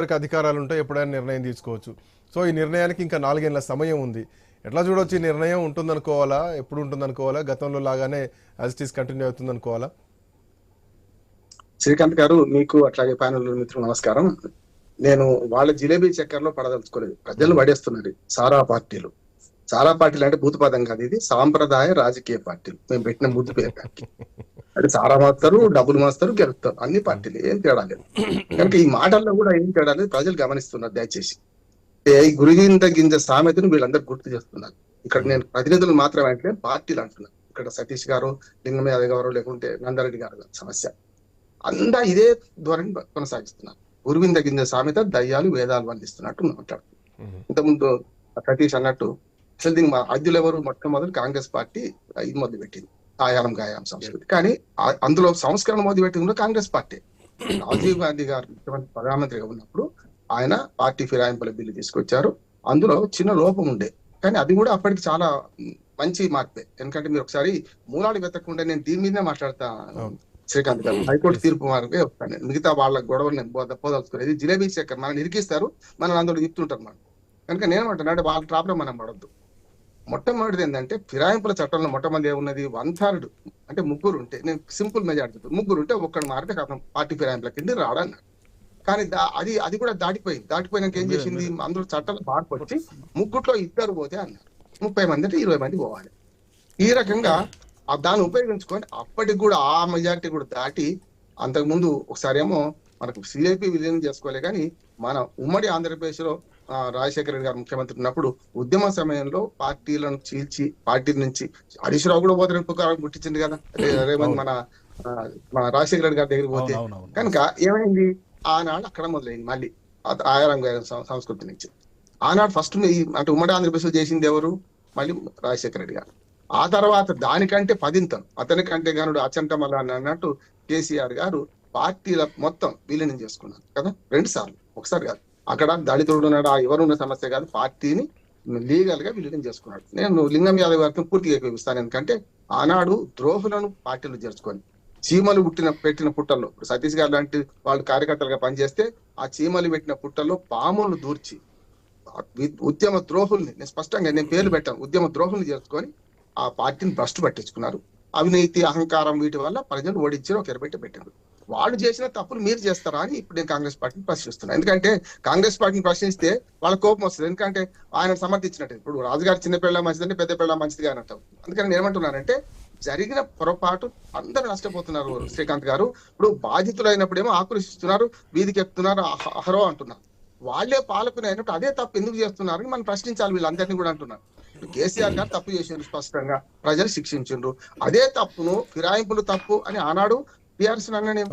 ఎవరికి అధికారాలు ఉంటాయి ఎప్పుడైనా నిర్ణయం తీసుకోవచ్చు. సో ఈ నిర్ణయానికి ఇంకా నాలుగేళ్ళ సమయం ఉంది. ఎట్లా చూడొచ్చు ఈ నిర్ణయం ఉంటుందనుకోవాలా? ఎప్పుడు ఉంటుందనుకోవాలా గతంలో లాగానే ఈస్ కంటిన్యూ అవుతుందనుకోవాలా? శ్రీకాంత్ గారు మీకు అట్లాగే ప్యానల్ మిత్రులు నమస్కారం. నేను వాళ్ళ జిలేబీ చక్కెరలో పడదలుచుకోలేదు. ప్రజలు పడేస్తున్నది సారా పార్టీలు. సారా పార్టీలు అంటే భూతపదం కాదు ఇది సాంప్రదాయ రాజకీయ పార్టీలు. మేము పెట్టిన ముద్దు పేరు అంటే సారా మాస్తారు డబ్బులు మాస్తారు గెలుస్తారు. అన్ని పార్టీలు ఏం తేడా లేదు. కనుక ఈ మాటల్లో కూడా ఏం తేడా లేదు ప్రజలు గమనిస్తున్నారు దయచేసి. గురిగింద గింజ సామెతను వీళ్ళందరూ గుర్తు చేస్తున్నారు. ఇక్కడ నేను ప్రతినిధులు మాత్రమే అంటే పార్టీలు అంటున్నాను ఇక్కడ సతీష్ గారు లింగం యాదవ్ గారు లేకుంటే నందారెడ్డి గారు సమస్య. అంతా ఇదే ధోరణి కొనసాగిస్తున్నారు. గురువింద గింజ సామెత దయ్యాలు వేదాలు వందిస్తున్నట్టు మాట్లాడుతున్నారు ఇంతకుముందు సతీష్ అన్నట్టు అసలు దీనికి మా అద్యులు ఎవరు? మొట్టమొదటి కాంగ్రెస్ పార్టీ ఇది మొదలు పెట్టింది ఆయాలం గాయాలం సంస్కృతి. కానీ అందులో సంస్కరణ మొదలు పెట్టింది కూడా కాంగ్రెస్ పార్టీ. రాజీవ్ గాంధీ గారు ముఖ్యమంత్రి ప్రధానమంత్రిగా ఉన్నప్పుడు ఆయన పార్టీ ఫిరాయింపుల బిల్లు తీసుకొచ్చారు. అందులో చిన్న లోపం ఉండే. కానీ అది కూడా అప్పటికి చాలా మంచి మార్పే. ఎందుకంటే మీరు ఒకసారి మూలాలు వెతకుండా నేను దీని మీదనే మాట్లాడతా. శ్రీకాంత్ గారు. హైకోర్టు తీర్పు మార్పే వస్తాను. మిగతా వాళ్ళ గొడవలు నేను పోద- పోదలుచుకోలేదు. జిలేబీ చక్కెర మనం ఇరికిస్తారు మనం అందులో చెప్తుంటారు మనం కనుక నేనేమంటున్నా అంటే వాళ్ళ ట్రాప్లో మనం పడద్దు. మొట్టమొదటిది ఏంటంటే ఫిరాయింపుల చట్టంలో మొట్టమొదటి ఏమున్నది? వన్ థర్డ్ అంటే ముగ్గురు ఉంటే నేను సింపుల్ మెజార్టీ చెప్తాను. ముగ్గురు ఉంటే ఒక్కడు మారితే కథం పార్టీ ఫిరాయింపుల కింద రాడన్నారు. కానీ అది అది కూడా దాటిపోయింది. దాటిపోయినాక ఏం చేసింది? అందులో చట్టాలు మార్పు వచ్చి ముగ్గుట్లో ఇద్దరు పోతే అన్నారు. ముప్పై మంది అంటే ఇరవై మంది పోవాలి. ఈ రకంగా ఆ దాన్ని ఉపయోగించుకొని అప్పటికి కూడా ఆ మెజారిటీ కూడా దాటి అంతకుముందు ఒకసారి ఏమో మనకు సిఐపి విలీనం చేసుకోలే కానీ మన ఉమ్మడి ఆంధ్రప్రదేశ్లో ఆ, రాజశేఖర రెడ్డి గారు ముఖ్యమంత్రి ఉన్నప్పుడు ఉద్యమ సమయంలో పార్టీలను చీల్చి పార్టీ నుంచి హరీష్ రావు కూడా పోతే పుకారం పుట్టించింది కదా. రేవంత్ మన మన రాజశేఖర రెడ్డి గారి దగ్గరికి పోతే. కనుక ఏమైంది? ఆనాడు అక్కడ మొదలైంది మళ్ళీ. ఆయారం గారి సంస్కృతి నుంచి. ఆనాడు ఫస్ట్ అంటే ఉమ్మడి ఆంధ్రప్రదేశ్ చేసింది ఎవరు? మళ్ళీ రాజశేఖర రెడ్డి గారు. ఆ తర్వాత దానికంటే పదింతం అతనికంటే గానుడు అచంట మల్ల అని అన్నట్టు కేసీఆర్ గారు పార్టీల మొత్తం విలీనం చేసుకున్నారు కదా. రెండు సార్లు. ఒకసారి కాదు. అక్కడ దళితుడు ఉన్నాడు ఆ ఎవరున్న సమస్య కాదు పార్టీని లీగల్గా విలీనం చేసుకున్నాడు. నేను లింగం యాదవ్ గారికి పూర్తిగా ఏకీపిస్తాను ఎందుకంటే ఆనాడు ద్రోహులను పార్టీలు చేర్చుకొని చీమలు పుట్టిన పెట్టిన పుట్టల్లో ఇప్పుడు సతీష్ గారు లాంటి వాళ్ళు కార్యకర్తలుగా పనిచేస్తే ఆ చీమలు పెట్టిన పుట్టల్లో పాములను దూర్చి ఉద్యమ ద్రోహుల్ని నేను స్పష్టంగా నేను పేర్లు పెట్టాను ఉద్యమ ద్రోహుల్ని చేర్చుకొని ఆ పార్టీని భ్రష్టు పట్టించుకున్నారు. అవినీతి అహంకారం వీటి వల్ల ప్రజలు ఓడించి ఒక ఎరబెట్టి పెట్టారు. వాళ్ళు చేసిన తప్పులు మీరు చేస్తారా అని ఇప్పుడు నేను కాంగ్రెస్ పార్టీని ప్రశ్నిస్తున్నాను ఎందుకంటే కాంగ్రెస్ పార్టీని ప్రశ్నిస్తే వాళ్ళ కోపం వస్తుంది. ఎందుకంటే ఆయన సమర్థించినట్టు ఇప్పుడు రాజుగారు చిన్నపిల్ల మంచిదంటే పెద్ద పిల్ల మంచిది అని అంటాం. అందుకని నేను ఏమంటున్నానంటే జరిగిన పొరపాటు అందరూ నష్టపోతున్నారు శ్రీకాంత్ గారు. ఇప్పుడు బాధితులైనప్పుడేమో ఆకర్షిస్తున్నారు వీధికి ఎక్కుతున్నారు అహరో అంటున్నారు. వాళ్ళే పాలకుని అయినప్పుడు అదే తప్పు ఎందుకు చేస్తున్నారు మనం ప్రశ్నించాలి వీళ్ళందరినీ కూడా అంటున్నారు. ఇప్పుడు కేసీఆర్ గారు తప్పు చేసిండ్రు స్పష్టంగా. ప్రజలు శిక్షించిండ్రు. అదే తప్పును ఫిరాయింపులు తప్పు అని ఆనాడు బీఆర్ఎస్ అన్న నేను.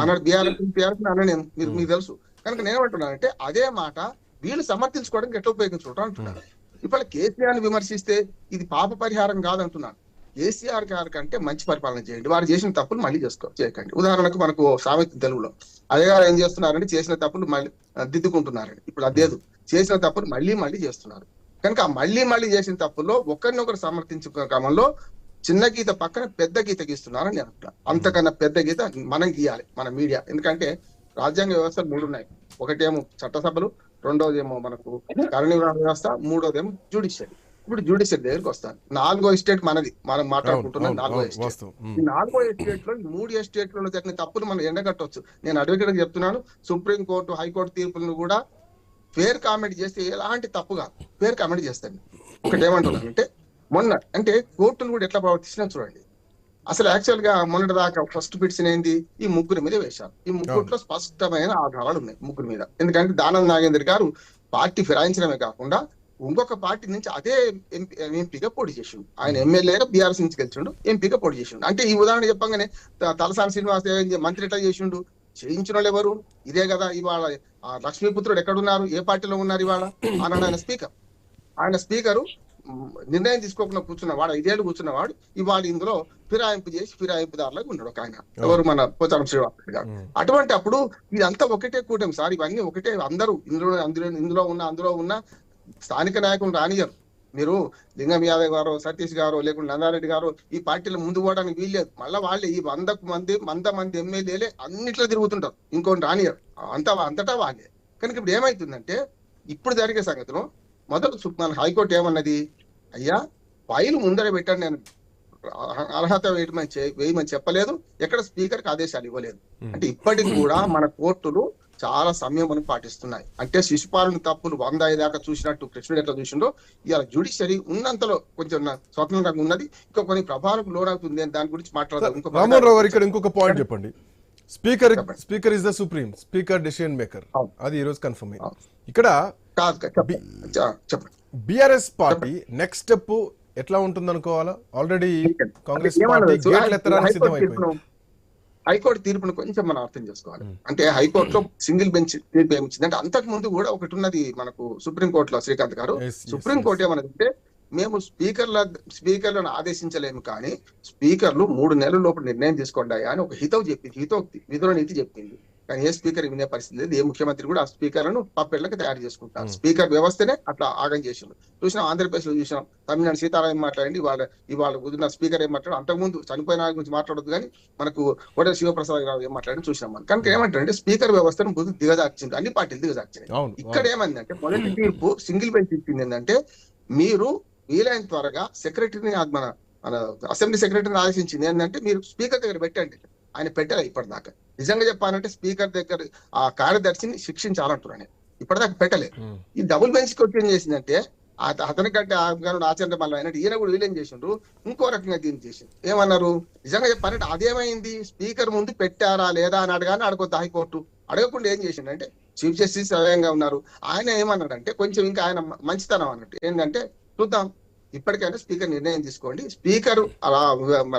ఆనాడు బీఆర్ఎస్ బీఆర్ఎస్ అన్న నేను మీరు మీకు తెలుసు. కనుక నేనేమంటున్నానంటే అదే మాట వీళ్ళు సమర్థించుకోవడానికి ఎట్లా ఉపయోగించుకుంటారు అంటున్నారు ఇప్పుడు కేసీఆర్ని విమర్శిస్తే ఇది పాప పరిహారం కాదంటున్నాను. కేసీఆర్ గారి కంటే మంచి పరిపాలన చేయండి. వారు చేసిన తప్పులు మళ్ళీ చేసుకో చేయకండి. ఉదాహరణకు మనకు సామెత తెలుగులో అదే గారు ఏం చేస్తున్నారంటే చేసిన తప్పులు మళ్ళీ దిద్దుకుంటున్నారండి. ఇప్పుడు అదేదు చేసిన తప్పులు మళ్ళీ మళ్ళీ చేస్తున్నారు. కనుక ఆ మళ్ళీ మళ్ళీ చేసిన తప్పుల్లో ఒకరినొకరు సమర్థించుకునే క్రమంలో చిన్న గీత పక్కన పెద్ద గీత గీస్తున్నారని నేను అంటున్నా. అంతకన్నా పెద్ద గీత మనం గీయాలి మన మీడియా. ఎందుకంటే రాజ్యాంగ వ్యవస్థలు మూడు ఉన్నాయి. ఒకటేమో చట్టసభలు రెండోదేమో మనకు కార్యనిర్వహణ వ్యవస్థ మూడోదేమో జ్యుడిషియరీ ఇప్పుడు జ్యుడిషియరీ దగ్గరికి వస్తాను. నాలుగో ఎస్టేట్ మనది. మనం మాట్లాడుకుంటున్నాం నాలుగో ఎస్టేట్. ఈ నాలుగో ఎస్టేట్లో మూడు ఎస్టేట్లో జరిగిన తప్పులు మనం ఎండగట్టవచ్చు నేను అడ్వకేట్ చెప్తున్నాను సుప్రీం కోర్టు హైకోర్టు తీర్పులను కూడా ఫేర్ కామెంట్ చేస్తే ఎలాంటి తప్పు కాదు. ఫేర్ కామెంట్ చేస్తాను. ఒకటి ఏమంటున్నాను అంటే మొన్న అంటే కోర్టులు కూడా ఎట్లా ప్రవర్తిస్తున్నా చూడండి. అసలు యాక్చువల్గా మొన్నటి దాకా ఫస్ట్ పిటిషన్ ఏంది? ఈ ముగ్గురు మీద వేశారు. ఈ ముగ్గురులో స్పష్టమైన ఆధారాలు ఉన్నాయి ముగ్గురు మీద. ఎందుకంటే దానం నాగేంద్ర గారు పార్టీ ఫిరాయించడమే కాకుండా ఇంకొక పార్టీ నుంచి అదే ఎంపీ ఎంపీగా పోటీ చేసిండు. ఆయన ఎమ్మెల్యేగా బీఆర్ఎస్ నుంచి గెలిచిండు ఎంపీగా పోటీ చేసిండు. అంటే ఈ ఉదాహరణ చెప్పగానే తలసాని శ్రీనివాస్ మంత్రి ఎట్లా చేసిండు? చేయించిన వాళ్ళు ఎవరు? ఇదే కదా ఇవాళ లక్ష్మీపుత్రుడు ఎక్కడున్నారు? ఏ పార్టీలో ఉన్నారు ఇవాళ? అన్నాడు ఆయన స్పీకర్. ఆయన స్పీకరు నిర్ణయం తీసుకోకుండా కూర్చున్నవాడు ఐదేళ్ళు కూర్చున్నవాడు ఇవాళ ఇందులో ఫిరాయింపు చేసి ఫిరాయింపుదారులకు ఉన్నాడు ఒక ఆయన. ఎవరు మన పోచారం శ్రీనివాస్ రెడ్డి గారు. అటువంటి అప్పుడు ఇదంతా ఒకటే కూటమి సార్. ఇవన్నీ ఒకటే అందరూ. ఇందులో అందులో ఇందులో ఉన్న అందులో ఉన్న స్థానిక నాయకులు రానియరు మీరు లింగం యాదవ్ గారు సతీష్ గారు లేకుంటే నందారెడ్డి గారు ఈ పార్టీలో ముందు పోవడానికి వీల్లేదు. మళ్ళీ వాళ్ళే ఈ వందకు మంది వంద మంది ఎమ్మెల్యేలే అన్నిట్లో తిరుగుతుంటారు. ఇంకోటి రానియరు అంతా అంతటా వాళ్ళే. కనుక ఇప్పుడు ఏమైతుందంటే ఇప్పుడు జరిగే సంగతిలో మొదలు సు- మన హైకోర్టు ఏమన్నది? అయ్యా ఫైల్ ముందర పెట్టండి నేను అర్హ- అర్హత వేయమని వేయమని చెప్పలేదు. ఎక్కడ స్పీకర్కి ఆదేశాలు ఇవ్వలేదు. అంటే ఇప్పటికి కూడా మన కోర్టులు చాలా సంయమనం పాటిస్తున్నాయి. అంటే శిశుపాలన తప్పులు వంద దాకా చూసినట్టు కృష్ణుడు ఎట్లా చూసిండో ఇవాళ జ్యుడిషియరీ ఉన్నంతలో కొంచెం స్వతంత్రంగా ఉన్నది. ఇంకా కొన్ని ప్రభావాలకు లోనవుతుంది అని దాని గురించి మాట్లాడదాం. ఇక్కడ ఇంకొక పాయింట్ చెప్పండి. Speaker. Speaker is the supreme. Speaker decision maker. అది ఈ రోజు కన్ఫర్మ్. ఇక్కడ చెప్పండి. బిఆర్ఎస్ పార్టీ నెక్స్ట్ స్టెప్ ఎట్లా ఉంటుంది అనుకోవాలా ఆల్రెడీ కాంగ్రెస్ పార్టీ తెలుసా? గేట్లు ఎత్తడానికి హైకోర్టు సిద్ధమైపోయింది తీర్పును- హైకోర్టు తీర్పును కొంచెం మనం అర్థం చేసుకోవాలి. అంటే హైకోర్టులో సింగిల్ బెంచ్ తీర్పు ఏమిచ్చింది అంటే అంతకు ముందు కూడా ఒకటి ఉన్నది మనకు సుప్రీం కోర్టులో శ్రీకాంత్ గారు. Yes, yes, సుప్రీం కోర్టు ఏమన్నది అంటే మేము స్పీకర్ల స్పీకర్లను ఆదేశించలేము కానీ స్పీకర్లు మూడు నెలల లోపల నిర్ణయం తీసుకోండి అని ఒక హితవు చెప్పింది. హితోక్తి విధుల నీతి చెప్పింది. కానీ ఏ స్పీకర్ వినే పరిస్థితి లేదు. ఏ ముఖ్యమంత్రి కూడా ఆ స్పీకర్లను పప్పెళ్ళకు తయారు చేసుకుంటారు. స్పీకర్ వ్యవస్థనే అట్లా ఆగం చేసిండు. చూసినాం ఆంధ్రప్రదేశ్లో చూసినాం తమిళనాడు సీతారాం మాట్లాడండి ఇవాళ ఇవాళ కుదిరిన స్పీకర్ ఏం మాట్లాడు? అంతకుముందు చనిపోయిన వారి గురించి మాట్లాడదు కానీ మనకు కోట శివప్రసాద్ గారు ఏం మాట్లాడి చూసినాం మనం. కనుక ఏమంటారంటే స్పీకర్ వ్యవస్థను ముందు దిగజార్చింది అన్ని పార్టీలు దిగజార్చినాయి. ఇక్కడ ఏమైందంటే మొదటి తీర్పు సింగిల్ బెంచ్ ఇచ్చింది ఏంటంటే మీరు వీలైన త్వరగా సెక్రటరీని మన అసెంబ్లీ సెక్రటరీని ఆదేశించింది ఏంటంటే మీరు స్పీకర్ దగ్గర పెట్టండి. ఆయన పెట్టారు ఇప్పటిదాకా. నిజంగా చెప్పాలంటే స్పీకర్ దగ్గర ఆ కార్యదర్శిని శిక్షించాలంటున్నాను నేను. ఇప్పటిదాకా పెట్టలేదు. ఉమ్. ఈ డబుల్ బెంచ్కి వచ్చి ఏం చేసిందంటే అత- అతనికంటే ఆగను ఆచరణ మళ్ళీ అయినట్టు ఈయన కూడా వీలేం చేసిండ్రు? ఇంకో రకంగా దీన్ని చేసింది ఏమన్నారు? నిజంగా చెప్పాలంటే అదేమైంది? స్పీకర్ ముందు పెట్టారా లేదా అని అడగానే అడగొద్దు హైకోర్టు అడగకుండా ఏం చేసిండంటే చీఫ్ జస్టిస్ స్వయంగా ఉన్నారు. ఆయన ఏమన్నాడంటే కొంచెం ఇంకా ఆయన మంచితనం అన్నట్టు. ఏంటంటే చూద్దాం. ఇప్పటికైనా స్పీకర్ నిర్ణయం తీసుకోండి. స్పీకర్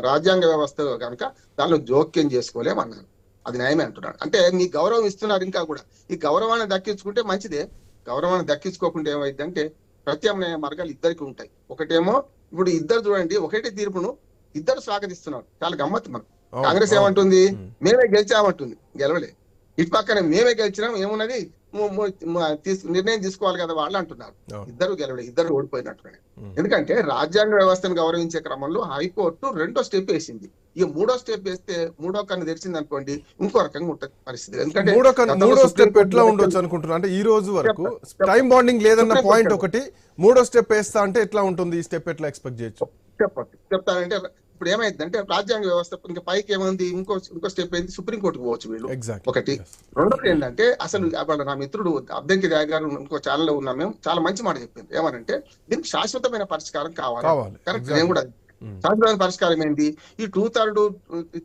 రాజ్యాంగ వ్యవస్థ కనుక దానిలో జోక్యం చేసుకోలేమన్నారు. అది న్యాయమే అంటున్నాడు. అంటే మీ గౌరవం ఇస్తున్నారు ఇంకా కూడా. ఈ గౌరవాన్ని దక్కించుకుంటే మంచిదే. గౌరవాన్ని దక్కించుకోకుండా ఏమైందంటే ప్రత్యామ్నాయ మార్గాలు ఇద్దరికి ఉంటాయి. ఒకటేమో ఇప్పుడు ఇద్దరు చూడండి ఒకటే తీర్పును ఇద్దరు స్వాగతిస్తున్నారు. చాలా గమ్మత్తు మనం. కాంగ్రెస్. ఏమంటుంది. మేమే గెలిచామంటుంది. గెలవలే. ఇటు పక్కన మేమే గెలిచినాం ఏమున్నది? నిర్ణయం తీసుకోవాలి కదా వాళ్ళు అంటున్నారు. ఇద్దరు గెలవలే ఇద్దరు ఓడిపోయినట్టునే ఉమ్. ఎందుకంటే రాజ్యాంగ వ్యవస్థను గౌరవించే క్రమంలో హైకోర్టు రెండో స్టెప్ వేసింది ఈ మూడో స్టెప్ వేస్తే మూడో కన్ను తెరిచింది అనుకోండి ఇంకో రకంగా ఉంటుంది పరిస్థితి ఎందుకంటే మూడో మూడో స్టెప్ ఎట్లా ఉండొచ్చు అనుకుంటున్నా అంటే ఈ రోజు వరకు. టైం బాండింగ్ లేదన్న పాయింట్. ఒకటి మూడో స్టెప్ వేస్తా అంటే ఎట్లా ఉంటుంది ఈ స్టెప్ ఎట్లా ఎక్స్పెక్ట్ చేయొచ్చు చెప్పచ్చు చెప్తానంటే ఇప్పుడు ఏమైందంటే రాజ్యాంగ వ్యవస్థ ఇంకా పైకి ఏమైంది? ఇంకో ఇంకో స్టెప్ ఏంది? సుప్రీం కోర్టుకు పోవచ్చు వీళ్ళు. ఎగ్జాక్ట్ ఒకటి. రెండోది ఏంటంటే అసలు వాళ్ళ నా మిత్రుడు అద్దెంకి దయ గారు ఇంకో ఛానల్ ఉన్నాం మేము చాలా మంచి మాట చెప్పింది. ఏమనంటే దీనికి శాశ్వతమైన పరిష్కారం కావాలి. కరెక్ట్. నేను కూడా ఉమ్. శాశ్వతమైన పరిష్కారం ఏంటి ఈ టూ థర్డ్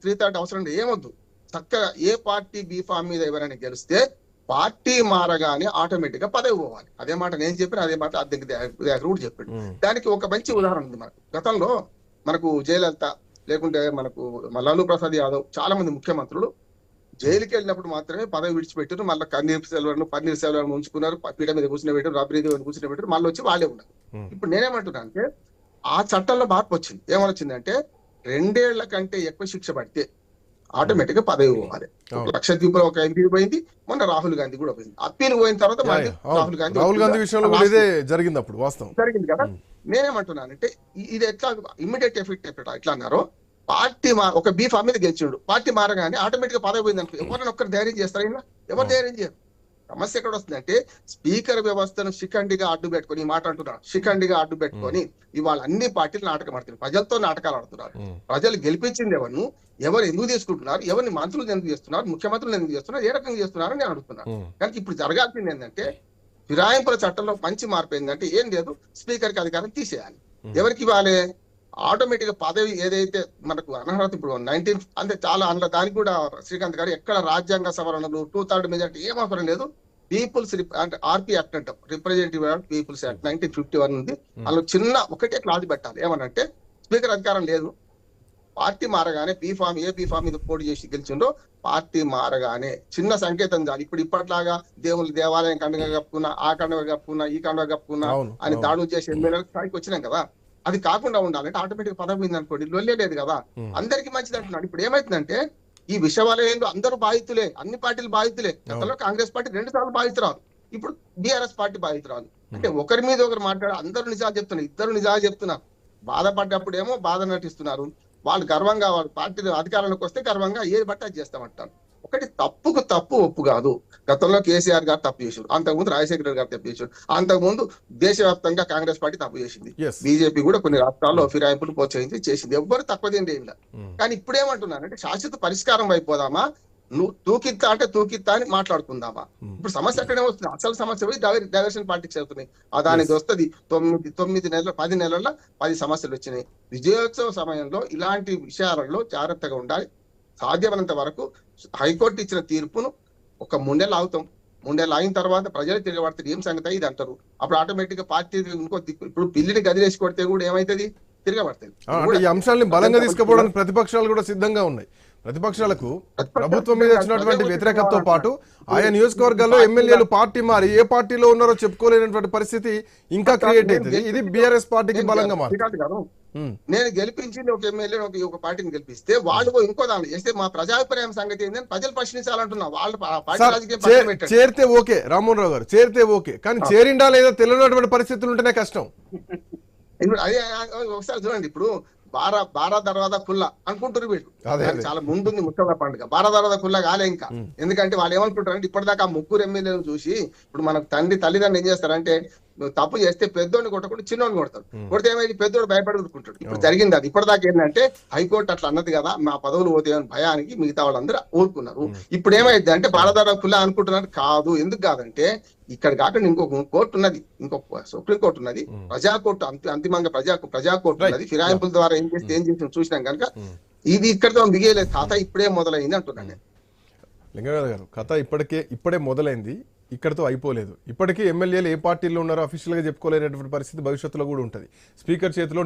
త్రీ థర్డ్ అవసరం ఏమొద్దు. చక్కగా ఏ పార్టీ బీఫామ్ మీద ఎవరైనా గెలిస్తే పార్టీ మారగానే ఆటోమేటిక్గా పదవి పోవాలి. అదే మాట నేను చెప్పిన అదే మాట అద్దెకి కూడా చెప్పాడు. ఉమ్. దానికి ఒక మంచి ఉదాహరణ ఉంది మనకు. గతంలో మనకు జయలలిత లేకుంటే మనకు లాలూ ప్రసాద్ యాదవ్ చాలా మంది ముఖ్యమంత్రులు జైలుకి వెళ్ళినప్పుడు మాత్రమే పదవి విడిచిపెట్టారు. మళ్ళీ కన్నీర్ సెల్వర్ పన్నీర్ సెల్వర్ ఉంచుకున్నారు పీట మీద కూర్చుని పెట్టారు రాబరీ కూర్చుని పెట్టారు. మళ్ళీ వచ్చి వాళ్ళే ఉన్నారు. ఇప్పుడు నేనేమంటున్నా అంటే ఆ చట్టంలో మార్పు వచ్చింది. ఏమని వచ్చిందంటే రెండేళ్ళ కంటే ఎక్కువ శిక్ష పడితే ఆటోమేటిక్గా పదవి పోవాలి. లక్షద్వీప్లో ఒక ఎంపీ పోయింది మొన్న రాహుల్ గాంధీ కూడా పోయింది. అప్పీల్ పోయిన తర్వాత. రాహుల్ గాంధీ రాహుల్ గాంధీ. విషయంలో జరిగింది అప్పుడు వాస్తవం. జరిగింది కదా. నేనేమంటున్నానంటే ఇది ఎట్లా ఇమ్మీడియట్ ఎఫెక్ట్ ఎట్లా ఎట్లా అన్నారు పార్టీ మా ఒక బీఫా మీద గెలిచిండు. పార్టీ మారగానే ఆటోమేటిక్గా పదవి పోయింది అనుకో ఎవరైనా ఒక్కరు ధైర్యం చేస్తారా ఇలా? ఎవరు ధైర్యం చేయరు. సమస్య ఎక్కడ వస్తుందంటే స్పీకర్ వ్యవస్థను శిఖండిగా అడ్డు పెట్టుకొని ఈ మాట అంటున్నారు శిఖండిగా అడ్డు పెట్టుకొని ఇవాళ అన్ని పార్టీలు నాటకం ఆడుతున్నారు. ప్రజలతో నాటకాలు ఆడుతున్నారు. ప్రజలు గెలిపించింది ఎవరు? ఎవరు ఎందుకు తీసుకుంటున్నారు? ఎవరిని మంత్రులు ఎందుకు చేస్తున్నారు? ముఖ్యమంత్రులు ఎందుకు చేస్తున్నారు? ఏ రకంగా చేస్తున్నారు నేను అడుగుతున్నాను. కానీ ఇప్పుడు జరగాల్సింది ఏంటంటే ఫిరాయింపుల చట్టంలో మంచి మార్పు ఏంటంటే ఏం లేదు స్పీకర్కి అధికారం తీసేయాలి. ఎవరికి ఇవ్వాలి? ఆటోమేటిక్గా పదవి ఏదైతే మనకు అనర్హత ఇప్పుడు నైన్టీన్ అంటే చాలా అందులో దానికి కూడా శ్రీకాంత్ గారు ఎక్కడ రాజ్యాంగ సవరణలు టూ థర్డ్ మెజార్టీ ఏం అవసరం లేదు. పీపుల్స్ అంటే ఆర్పీ యాక్ట్ అంటాం representative peoples act nineteen fifty one ఉంది. అందులో చిన్న ఒకటే క్లాజ్ పెట్టాలి. ఏమనంటే స్పీకర్ అధికారం లేదు. Party మారగానే B form A B form మీద పోటీ చేసి గెలిచిండో పార్టీ మారగానే చిన్న సంకేతం చాలు. ఇప్పుడు ఇప్పట్లాగా దేవుళ్ళు దేవాలయం కండుగ కప్పుకున్నా ఆ కండుగ కప్పుకున్నా ఈ కండుగ కప్పుకున్నా అని. దాడులు చేసి ఎమ్మెల్యే స్థాయికి వచ్చినాం కదా. అది కాకుండా ఉండాలంటే ఆటోమేటిక్ పదవి పోయింది అనుకోండి లొల్లే లేదు కదా. అందరికి మంచిది అంటున్నాడు. ఇప్పుడు ఏమైతుందంటే ఈ విషవలయంలో అందరూ బాధితులే అన్ని పార్టీలు బాధితులే. గతంలో కాంగ్రెస్ పార్టీ రెండు సార్లు బాధితురాలు. ఇప్పుడు బీఆర్ఎస్ పార్టీ బాధితురాలు. అంటే ఒకరి మీద ఒకరు మాట్లాడి అందరూ నిజాలు చెప్తున్నారు ఇద్దరు నిజాలు చెప్తున్నారు. బాధపడ్డప్పుడేమో బాధ నటిస్తున్నారు. వాళ్ళు గర్వంగా వాళ్ళ పార్టీ అధికారంలోకి వస్తే గర్వంగా ఏది బట్టి అది చేస్తామంటారు. ఒకటి తప్పుకు తప్పు ఒప్పు కాదు. గతంలో కేసీఆర్ గారు తప్పు చేశారు అంతకుముందు రాజశేఖర రెడ్డి గారు తప్పు చేశారు అంతకుముందు దేశవ్యాప్తంగా కాంగ్రెస్ పార్టీ తప్పు చేసింది. బీజేపీ కూడా కొన్ని రాష్ట్రాల్లో ఫిరాయింపులు ప్రోత్సహించి చేసింది. ఎవ్వరు ఏం లేదు కానీ ఇప్పుడు ఏమంటున్నానంటే శాశ్వత పరిష్కారం అయిపోదామా నువ్వు తూకిత్తా అంటే తూకిత్తా అని మాట్లాడుకుందామా? ఇప్పుడు సమస్య అక్కడే వస్తుంది. అసలు సమస్య పోయి డైవర్షన్ పార్టీకి అవుతున్నాయి. ఆ దానికి వస్తుంది తొమ్మిది తొమ్మిది నెలల పది నెలల పది సమస్యలు వచ్చినాయి. విజయోత్సవ సమయంలో ఇలాంటి విషయాలలో జాగ్రత్తగా ఉండాలి. సాధ్యమైనంత వరకు హైకోర్టు ఇచ్చిన తీర్పును ఒక మూడేళ్ళు ఆగుతాం మూడేళ్ళు ఆగిన తర్వాత ప్రజలు తిరగబడితే ఏం సంగతి? ఇది అంటారు. అప్పుడు ఆటోమేటిక్గా పార్టీ ఇంకో దిక్కు ఇప్పుడు పిల్లిని గదిలేసి కొడితే కూడా ఏమైతుంది? అంటే ఈ అంశాలని బలంగా తీసుకుపోవడానికి ప్రతిపక్షాలు కూడా సిద్ధంగా ఉన్నాయి. ప్రతిపక్షాలకు ప్రభుత్వం మీద వచ్చినటువంటి వ్యతిరేకతతో పాటు ఆయా నియోజకవర్గాల్లో ఎమ్మెల్యేలు పార్టీ మారి ఏ పార్టీలో ఉన్నారో చెప్పుకోలేనటువంటి పరిస్థితి ఇంకా క్రియేట్ అవుతుంది. ఇది బీఆర్ఎస్ పార్టీకి బలంగా మారుతుంది. నేను గెలిపించింది ఒక ఎమ్మెల్యే ఒక ఒక పార్టీని గెలిపిస్తే వాళ్ళు ఇంకో దాని చేస్తే మా ప్రజాభిప్రాయం సంగతి ఏంటని ప్రజలు ప్రశ్నించాలంటున్నా. వాళ్ళ పార్టీ రాజకీయం చేరితే ఓకే రామ్మోహన్ రావు గారు చేరితే ఓకే కానీ చేరిండా లేదా తెలియనటువంటి పరిస్థితులు ఉంటేనే కష్టం. ఇప్పుడు అదే ఒకసారి చూడండి ఇప్పుడు బారా బారా దర్వాజా కుల్లా అనుకుంటారు వీళ్ళు. చాలా ముందుంది ముఖ్యంగా పండుగ. బారా దర్వాజా కుల్లా కాలే ఇంకా. ఎందుకంటే వాళ్ళు ఏమనుకుంటారు అంటే ఇప్పటిదాకా ఆ ముగ్గురు ఎమ్మెల్యేలు చూసి ఇప్పుడు మనకు తండ్రి తల్లిదండ్రులు ఏం చేస్తారంటే తప్పు చేస్తే పెద్దోడిని కొట్టకుండా చిన్నోడిని కొడతాడు. కొడితే ఏమైంది? పెద్దోడు భయపడి ఊరుకుంటాడు ఇప్పుడు జరిగింది అది. ఇప్పటిదాకా ఏంటంటే హైకోర్టు అట్లా అన్నది కదా మా పదవులు పోతాయని భయానికి మిగతా వాళ్ళందరూ ఊరుకున్నారు. ఇప్పుడు ఏమైంది అంటే బాలదార కుల్లా అనుకుంటున్నారు కాదు. ఎందుకు కాదంటే ఇక్కడ కాకుండా ఇంకొక కోర్టు ఉన్నది. ఇంకొక సుప్రీం కోర్టు ఉన్నది. ప్రజా కోర్టు అంతి అంతిమంగా ప్రజా ప్రజా కోర్టు. ఉన్నది. ఫిరాయింపుల ద్వారా ఏం చేస్తే ఏం చేసి చూసినాం కనుక ఇది ఇక్కడతో మిగిలేదు తాత ఇప్పుడే మొదలైంది అంటున్నాను నేను. లింగరాజు గారు కథ ఇప్పటికే ఇప్పుడే మొదలైంది. ఇక్కడతో అయిపోలేదు. ఇప్పటికీ ఎమ్మెల్యేలు ఏ పార్టీలో ఉన్నారో అఫీషియల్గా చెప్పుకోలేనటువంటి పరిస్థితి భవిష్యత్తులో కూడా ఉంటుంది. స్పీకర్ చేతిలో